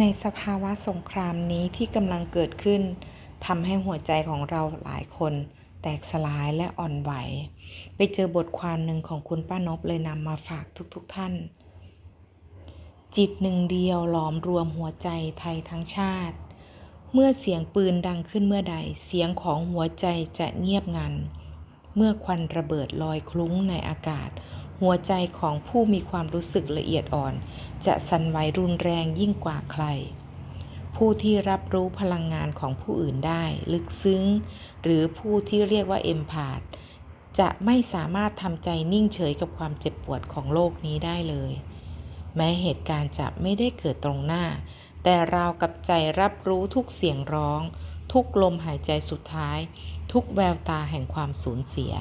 ในสภาวะสงครามนี้ที่กำลังเกิดขึ้นทำให้หัวใจของเราหลายคน แตกสลายและอ่อนไหว ไปเจอบทความหนึ่งของคุณป้านบเลยนำมาฝากทุกๆทท่าน จิตหนึ่งเดียวหลอมรวมหัวใจไทยทั้งชาติ เมื่อเสียงปืนดังขึ้นเมื่อใด เสียงของหัวใจจะเงียบงัน เมื่อควันระเบิดลอยคลุ้งในอากาศ หัวใจของผู้มีความรู้สึกละเอียดอ่อน จะสั่นไหวรุนแรงยิ่งกว่าใคร ผู้ที่รับรู้พลังงานของผู้อื่นได้ ลึกซึ้ง หรือผู้ที่เรียกว่าเอมพาธจะไม่สามารถทำใจนิ่งเฉยกับความเจ็บปวดของโลกนี้ได้เลย แม้เหตุการณ์จะไม่ได้เกิดตรงหน้า แต่เรากับใจรับรู้ทุกเสียงร้อง ทุกลมหายใจสุดท้าย ทุกแววตาแห่งความสูญเสีย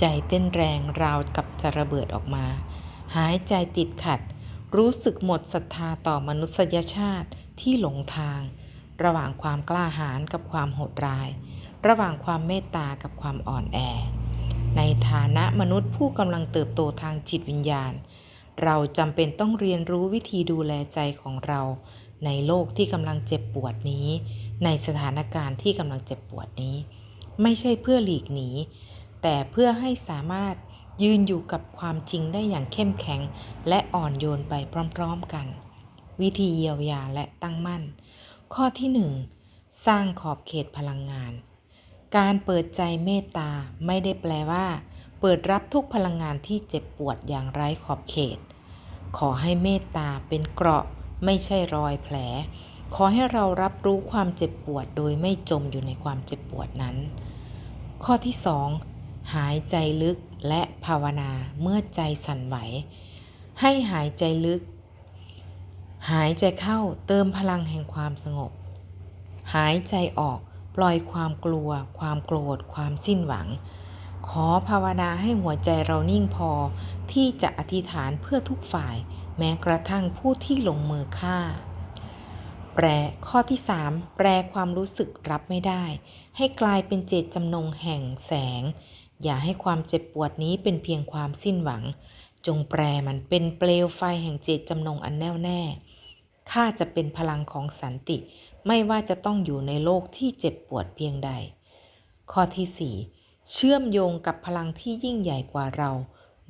ใจเต้นแรงราวกับจะระเบิดออกมา หายใจติดขัด รู้สึกหมดศรัทธาต่อมนุษยชาติที่หลงทาง ระหว่างความกล้าหาญกับความโหดร้าย ระหว่างความเมตตากับความอ่อนแอ ในฐานะมนุษย์ผู้กำลังเติบโตทางจิตวิญญาณ เราจำเป็นต้องเรียนรู้วิธีดูแลใจของเรา ในโลกที่กำลังเจ็บปวดนี้ ในสถานการณ์ที่กำลังเจ็บปวดนี้ ไม่ใช่เพื่อหลีกหนี แต่เพื่อให้สามารถยืนอยู่กับความจริงได้อย่างเข้มแข็ง และอ่อนโยนไปพร้อมๆกัน วิธีเยียวยาและตั้งมั่น ข้อที่ 1 สร้างขอบเขตพลังงาน การเปิดใจเมตตาไม่ได้แปลว่า เปิดรับทุกพลังงานที่เจ็บปวดอย่างไร้ขอบเขต ขอให้เมตตาเป็นเกราะไม่ใช่รอยแผล ขอให้เรารับรู้ความเจ็บปวดโดยไม่จมอยู่ในความเจ็บปวดนั้น ข้อที่ 2 หายใจลึกและภาวนาเมื่อใจสั่นไหว ให้หายใจลึก หายใจเข้าเติมพลังแห่งความสงบ หายใจออกปล่อยความกลัว ความโกรธ ความสิ้นหวัง ขอภาวนาให้หัวใจเรานิ่งพอที่จะอธิษฐานเพื่อทุกฝ่าย แม้กระทั่งผู้ที่ลงมือฆ่า แปลข้อที่ 3 แปลความรู้สึกรับไม่ได้ ให้กลายเป็นเจตจำนงแห่งแสง อย่าให้ความเจ็บปวดนี้เป็นเพียงความสิ้นหวัง จงแปลมันเป็นเปลวไฟแห่งเจตจำนงอันแน่วแน่ข้าจะเป็นพลังของสันติ ไม่ว่าจะต้องอยู่ในโลกที่เจ็บปวดเพียงใด ข้อที่ 4 เชื่อมโยงกับพลังที่ยิ่งใหญ่กว่าเรา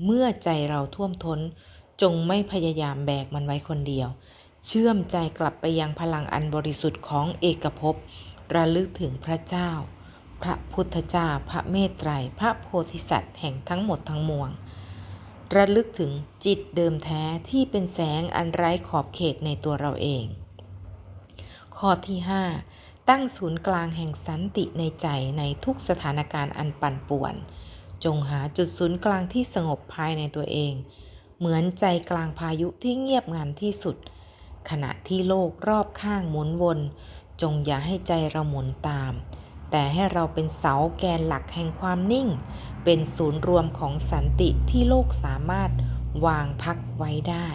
เมื่อใจเราท่วมท้น จงไม่พยายามแบกมันไว้คนเดียว เชื่อมใจกลับไปยังพลังอันบริสุทธิ์ของเอกภพระลึกถึงพระเจ้า พระพุทธเจ้า พระเมตไตร พระโพธิสัตว์แห่งทั้งหมดทั้งมวง ระลึกถึงจิตเดิมแท้ที่เป็นแสงอันไร้ขอบเขตในตัวเราเอง ข้อที่ 5 ตั้งศูนย์กลางแห่งสันติในใจในทุกสถานการณ์อันปั่นป่วน จงหาจุดศูนย์กลางที่สงบภายในตัวเอง เหมือนใจกลางพายุที่เงียบงันที่สุด ขณะที่โลกรอบข้างหมุนวน จงอย่าให้ใจเราหมุนตาม แต่ให้เราเป็นเสาแกนหลักแห่งความนิ่ง เป็นศูนย์รวมของสันติที่โลกสามารถวางพักไว้ได้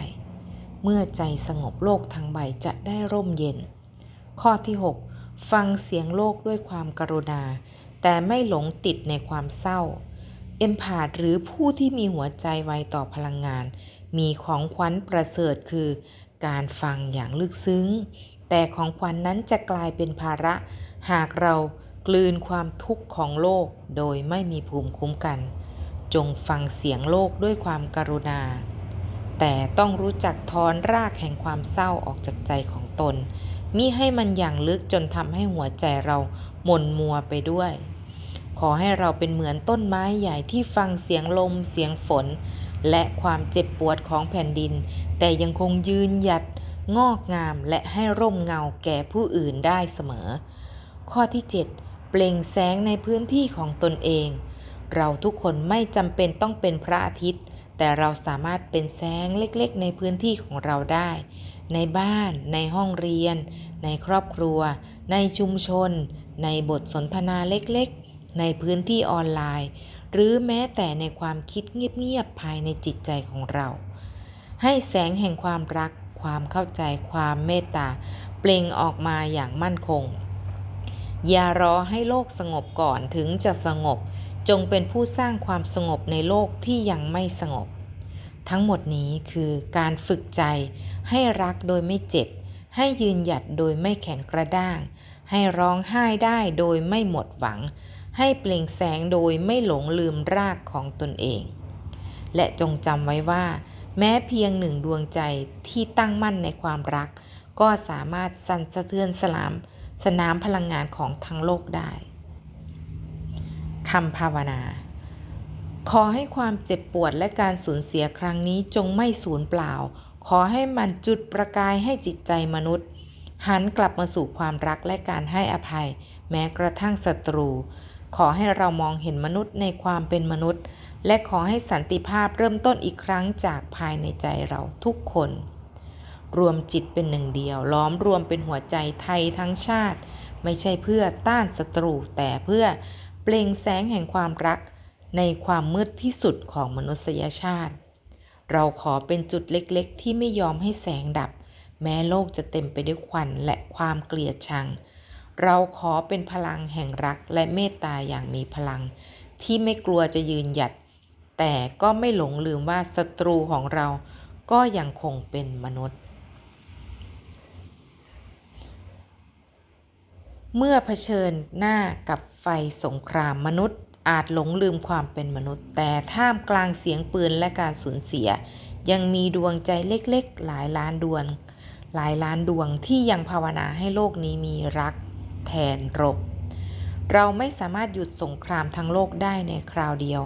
เมื่อใจสงบโลกทั้งใบจะได้ร่มเย็น ข้อที่ 6 ฟังเสียงโลกด้วยความกรุณา แต่ไม่หลงติดในความเศร้า เอ็มพาดหรือผู้ที่มีหัวใจไวต่อพลังงาน มีของขวัญประเสริฐคือ การฟังอย่างลึกซึ้ง แต่ของขวัญนนั้นจะกลายเป็นภาระ หากเรา กลืนความทุกข์ของโลกโดยไม่มีภูมิคุ้มกัน จงฟังเสียงโลกด้วยความกรุณา แต่ต้องรู้จักทอนรากแห่งความเศร้าออกจากใจของตน มิให้มันอย่างลึกจนทำให้หัวใจเราหม่นมัวไปด้วย ขอให้เราเป็นเหมือนต้นไม้ใหญ่ที่ฟังเสียงลมเสียงฝน และความเจ็บปวดของแผ่นดิน แต่ยังคงยืนหยัดงอกงามและให้ร่มเงาแก่ผู้อื่นได้เสมอ ข้อที่ 7 เปล่งแสงในพื้นที่ของตนเอง เราทุกคนไม่จำเป็นต้องเป็นพระอาทิตย์ แต่เราสามารถเป็นแสงเล็กๆ ในพื้นที่ของเราได้ ในบ้าน ในห้องเรียน ในครอบครัว ในชุมชน ในบทสนทนาเล็กๆ ในพื้นที่ออนไลน์ หรือแม้แต่ในความคิดเงียบๆภายในจิตใจของเรา ให้แสงแห่งความรัก ความเข้าใจ ความเมตตาเปล่งออกมาอย่างมั่นคง อย่ารอให้โลกสงบก่อนถึงจะสงบ จงเป็นผู้สร้างความสงบในโลกที่ยังไม่สงบ ทั้งหมดนี้คือการฝึกใจ ให้รักโดยไม่เจ็บ ให้ยืนหยัดโดยไม่แข็งกระด้าง ให้ร้องไห้ได้โดยไม่หมดหวัง ให้เปล่งแสงโดยไม่หลงลืมรากของตนเอง และจงจำไว้ว่า แม้เพียงหนึ่งดวงใจที่ตั้งมั่นในความรัก ก็สามารถสั่นสะเทือนสลาม สนามพลังงานของทั้งโลกได้คำภาวนา ขอให้ความเจ็บปวดและการสูญเสียครั้งนี้จงไม่สูญเปล่า ขอให้มันจุดประกายให้จิตใจมนุษย์ หันกลับมาสู่ความรักและการให้อภัย แม้กระทั่งศัตรู ขอให้เรามองเห็นมนุษย์ในความเป็นมนุษย์ และขอให้สันติภาพเริ่มต้นอีกครั้งจากภายในใจเราทุกคน รวมจิตเป็นหนึ่งเดียว ล้อมรวมเป็นหัวใจไทยทั้งชาติ ไม่ใช่เพื่อต้านศัตรูแต่เพื่อเปล่งแสงแห่งความรักในความมืดที่สุดของมนุษยชาติ เราขอเป็นจุดเล็กๆ ที่ไม่ยอมให้แสงดับ แม้โลกจะเต็มไปด้วยควันและความเกลียดชัง เราขอเป็นพลังแห่งรักและเมตตาอย่างมีพลัง ที่ไม่กลัวจะยืนหยัด แต่ก็ไม่หลงลืมว่าศัตรูของเราก็ยังคงเป็นมนุษย์ เมื่อเผชิญหน้ากับไฟสงครามมนุษย์ อาจหลงลืมความเป็นมนุษย์ แต่ท่ามกลางเสียงปืนและการสูญเสีย ยังมีดวงใจเล็กๆ หลายล้านดวง หลายล้านดวงที่ยังภาวนาให้โลกนี้มีรักแทนรบ เราไม่สามารถหยุดสงครามทั้งโลกได้ในคราวเดียว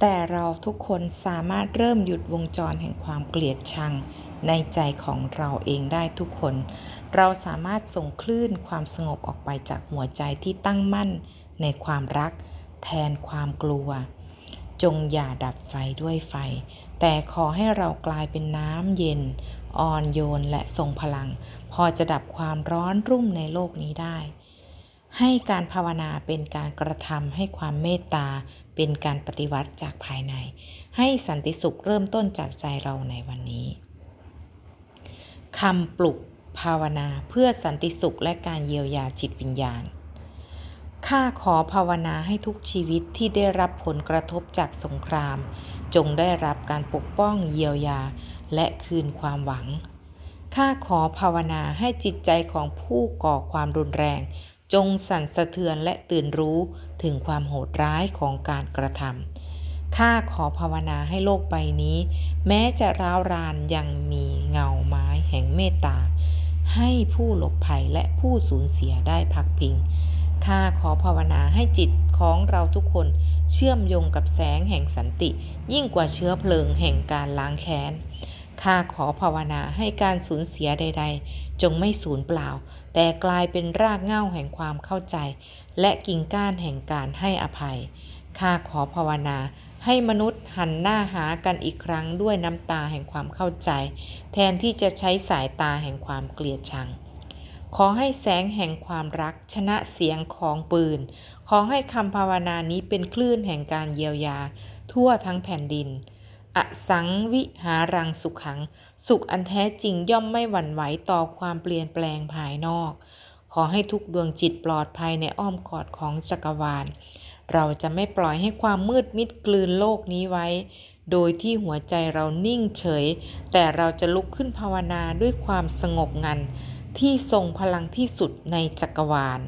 แต่เราทุกคนสามารถเริ่มหยุดวงจรแห่งความเกลียดชัง ในใจของเราเองได้ทุกคน เราสามารถส่งคลื่นความสงบออกไปจากหัวใจที่ตั้งมั่นในความรัก แทนความกลัว จงอย่าดับไฟด้วยไฟ แต่ขอให้เรากลายเป็นน้ำเย็น อ่อนโยนและทรงพลัง พอจะดับความร้อนรุ่มในโลกนี้ได้ ให้การภาวนาเป็นการกระทำให้ความเมตตาเป็นการปฏิวัติจากภายใน ให้สันติสุขเริ่มต้นจากใจเราในวันนี้ คำปลุกภาวนาเพื่อสันติสุขและการเยียวยาจิตวิญญาณ ข้าขอภาวนาให้ทุกชีวิตที่ได้รับผลกระทบจากสงคราม จงได้รับการปกป้องเยียวยาและคืนความหวัง ข้าขอภาวนาให้จิตใจของผู้ก่อความรุนแรง จงสั่นสะเทือนและตื่นรู้ถึงความโหดร้ายของการกระทำข้าขอภาวนาให้โลกใบนี้ แม้จะร้าวรานยังมีเงาไม้ เมตตา ให้ผู้หลบภัยและผู้สูญเสียได้พักพิง ข้าขอภาวนาให้จิตของเราทุกคนเชื่อมโยงกับแสงแห่งสันติ ยิ่งกว่าเชื้อเพลิงแห่งการล้างแค้น ข้าขอภาวนาให้การสูญเสียใด ๆ จงไม่สูญเปล่า แต่กลายเป็นรากเหง้าแห่งความเข้าใจ และกิ่งก้านแห่งการให้อภัย ข้าขอภาวนาให้มนุษย์หันหน้าหากันอีกครั้งด้วยน้ำตาแห่งความเข้าใจ แทนที่จะใช้สายตาแห่งความเกลียดชัง ขอให้แสงแห่งความรักชนะเสียงของปืน ขอให้คำภาวนานี้เป็นคลื่นแห่งการเยียวยา ทั่วทั้งแผ่นดิน อสังวิหารังสุขขัง สุขอันแท้จริงย่อมไม่หวั่นไหวต่อความเปลี่ยนแปลงภายนอก ขอให้ทุกดวงจิตปลอดภัยในอ้อมกอดของจักรวาล เราจะไม่ปล่อยให้ความมืดมิดกลืนโลกนี้ไว้ โดยที่หัวใจเรานิ่งเฉย แต่เราจะลุกขึ้นภาวนาด้วยความสงบงัน ที่ทรงพลังที่สุดในจักรวาล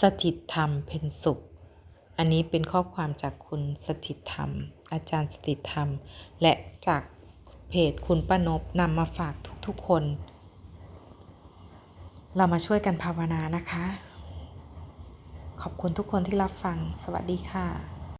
สถิตธรรมเป็นสุข อันนี้เป็นข้อความจากคุณสถิตธรรม อาจารย์สถิตธรรม และจากเพจคุณป้านบนำมาฝากทุกๆคน เรามาช่วยกันภาวนานะคะ ขอบคุณทุกคนที่รับฟัง สวัสดีค่ะ